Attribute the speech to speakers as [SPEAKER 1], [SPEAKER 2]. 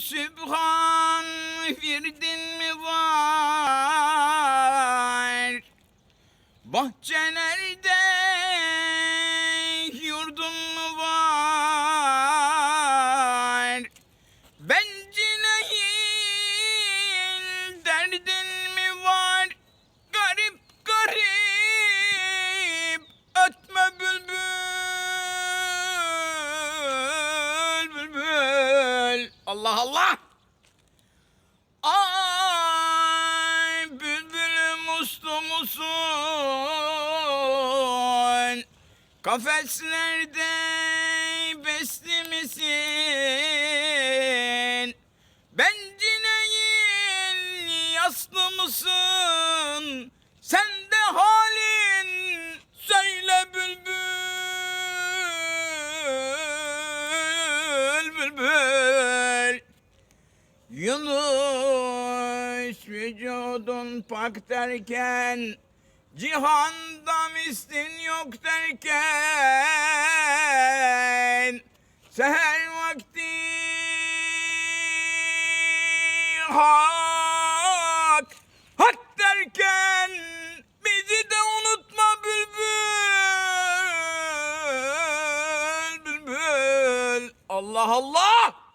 [SPEAKER 1] sübhan firdin mi var? Bahçelerde Allah Allah Ay bülbülüm uslu musun? Kafeslerde besli misin? Bencileyil yaslı mısın? Sen de halin söyle bülbül bülbül Yunus vücudun pak derken Cihanda mislin yok derken Seher vakti hak Hak derken Bizi de unutma bülbül Bülbül. Allah Allah